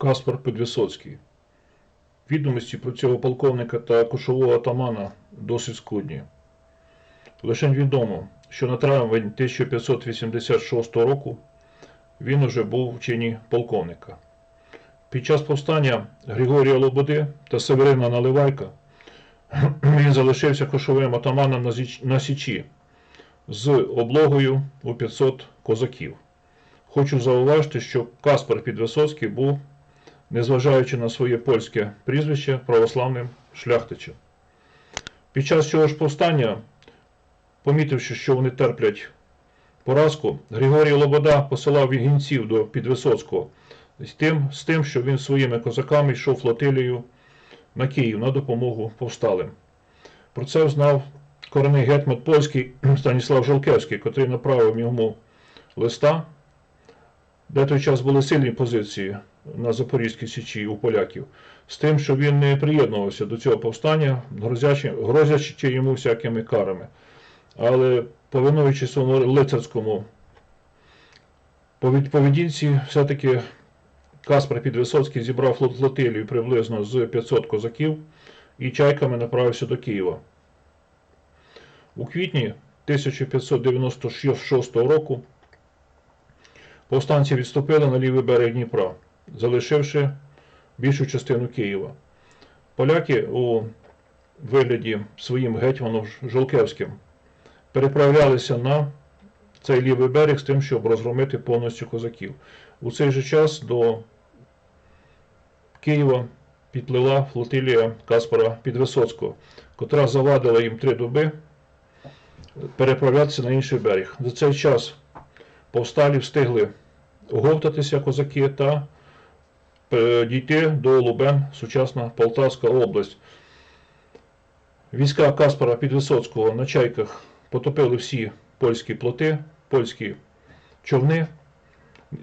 Каспар Підвисоцький. Відомості про цього полковника та кошового атамана досить скудні. Лише відомо, що на травень 1586 року він уже був в чині полковника. Під час повстання Григорія Лободи та Северина Наливайка він залишився кошовим атаманом на Січі з облогою у 500 козаків. Хочу зауважити, що Каспар Підвисоцький був, незважаючи на своє польське прізвище, православним шляхтичем. Під час цього ж повстання, помітивши, що вони терплять поразку, Григорій Лобода посилав гінців до Підвисоцького з тим, з тим, що він своїми козаками йшов флотилією на Київ на допомогу повсталим. Про це знав коренний гетьман польський Станіслав Жолкевський, котрий направив йому листа, де той час були сильні позиції на Запорізькій Січі у поляків, з тим, що він не приєднувався до цього повстання, грозячи, йому всякими карами. Але повинуючись своєму лицарському поведінці, все-таки Каспар Підвисоцький зібрав флот- флотилію приблизно з 500 козаків і чайками направився до Києва. У квітні 1596 року повстанці відступили на лівий берег Дніпра, залишивши більшу частину Києва. Поляки у вигляді своїм гетьманом Жолкевським переправлялися на цей лівий берег з тим, щоб розгромити повністю козаків. У цей же час до Києва підплила флотилія Каспара Підвисоцького, котра завадила їм три доби переправлятися на інший берег. За цей час повсталі встигли оговтатися козаки та дійти до Лубен, сучасна Полтавська область. Війська Каспара Підвисоцького на чайках потопили всі польські плоти, польські човни,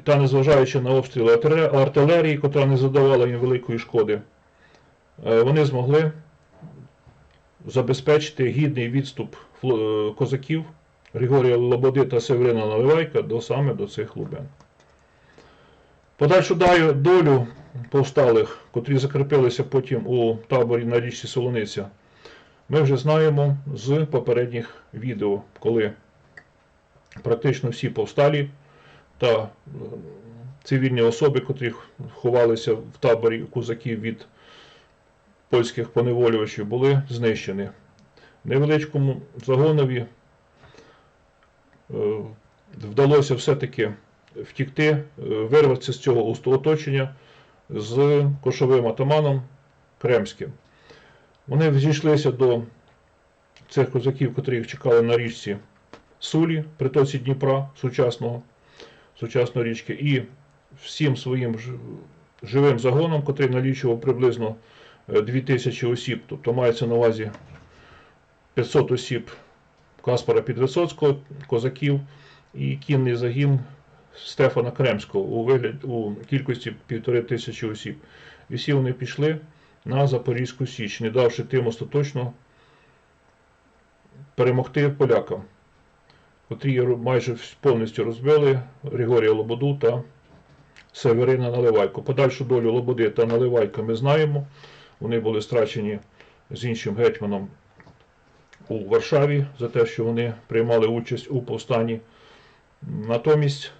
та незважаючи на обстріли артилерії, котра не задавала їм великої шкоди, е, вони змогли забезпечити гідний відступ е, козаків Григорія Лободи та Северина Наливайка до саме до цих лубен. Подальшу долю повсталих, котрі закріпилися потім у таборі на річці Солониця, ми вже знаємо з попередніх відео, коли практично всі повсталі та е, цивільні особи, котрі ховалися в таборі козаків від польських поневолювачів, були знищені. Невеличкому загонові е, вдалося все-таки втікти, е, вирватися з цього оточення з кошовим атаманом Кремським. Вони зійшлися до цих козаків, котрі їх чекали на річці Сулі, притоці Дніпра сучасного, сучасної річки, і всім своїм живим загоном, котрий налічував приблизно е, 2000 осіб, тобто мається на увазі 500 осіб Каспара Підвисоцького, козаків і кінний загін Стефана Кремського у, вигляд, у кількості півтори тисячі осіб. І всі вони пішли на Запорізьку Січ, не давши тим остаточно перемогти полякам, котрі майже повністю розбили Григорія Лободу та Северина Наливайко. Подальшу долю Лободи та Наливайка ми знаємо. Вони були страчені з іншим гетьманом у Варшаві за те, що вони приймали участь у повстанні. Натомість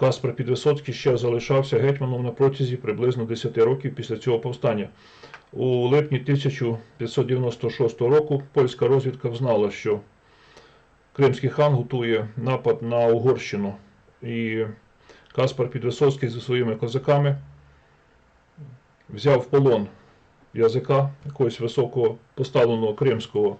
Каспар Підвисоцький ще залишався гетьманом на протязі приблизно 10 років після цього повстання. У липні 1596 року польська розвідка взнала, що Кримський хан готує напад на Угорщину. І Каспар Підвисоцький зі своїми козаками взяв в полон язика якогось високого поставленого кримського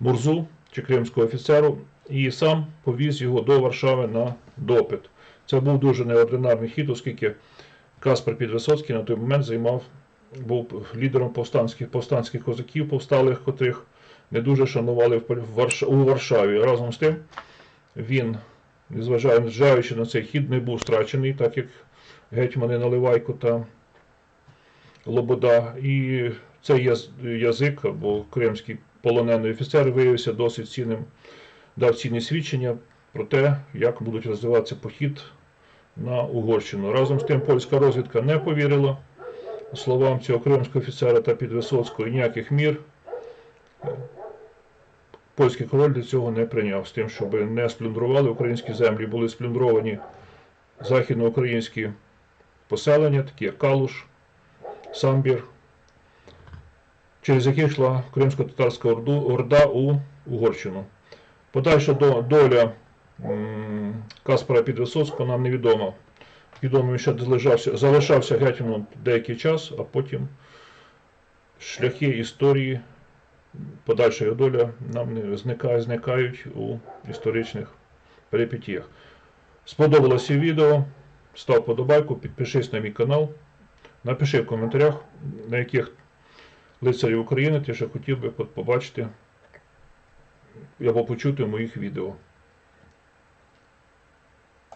мурзу чи кримського офіцеру і сам повіз його до Варшави на допит. Це був дуже неординарний хід, оскільки Каспар Підвисоцький на той момент займав, був лідером повстанських, повстанських козаків, повсталих, котрих не дуже шанували у Варшаві. Разом з тим він, незважаючи на цей хід, не був страчений, так як гетьмани Наливайко та Лобода. І цей язик або кримський полонений офіцер виявився досить цінним, дав цінні свідчення про те, як будуть розвиватися похід на Угорщину. Разом з тим польська розвідка не повірила словам цього кримського офіцера та підвисоцького і ніяких мір. Польський король для цього не прийняв з тим, щоб не сплюндрували українські землі, були сплюндровані західноукраїнські поселення, такі як Калуш, Самбір, через які йшла кримсько-татарська орда у Угорщину. Подальша до- доля Каспара Підвисоцького нам невідома. Відомо, він ще залишався, залишався гетьманом деякий час, а потім шляхи історії, подальша його доля нам не зникає, зникають у історичних перипетіях. Сподобалося відео, став подобайку, підпишись на мій канал, напиши в коментарях, на яких лицарів України ти ще хотів би побачити або почути в моїх відео.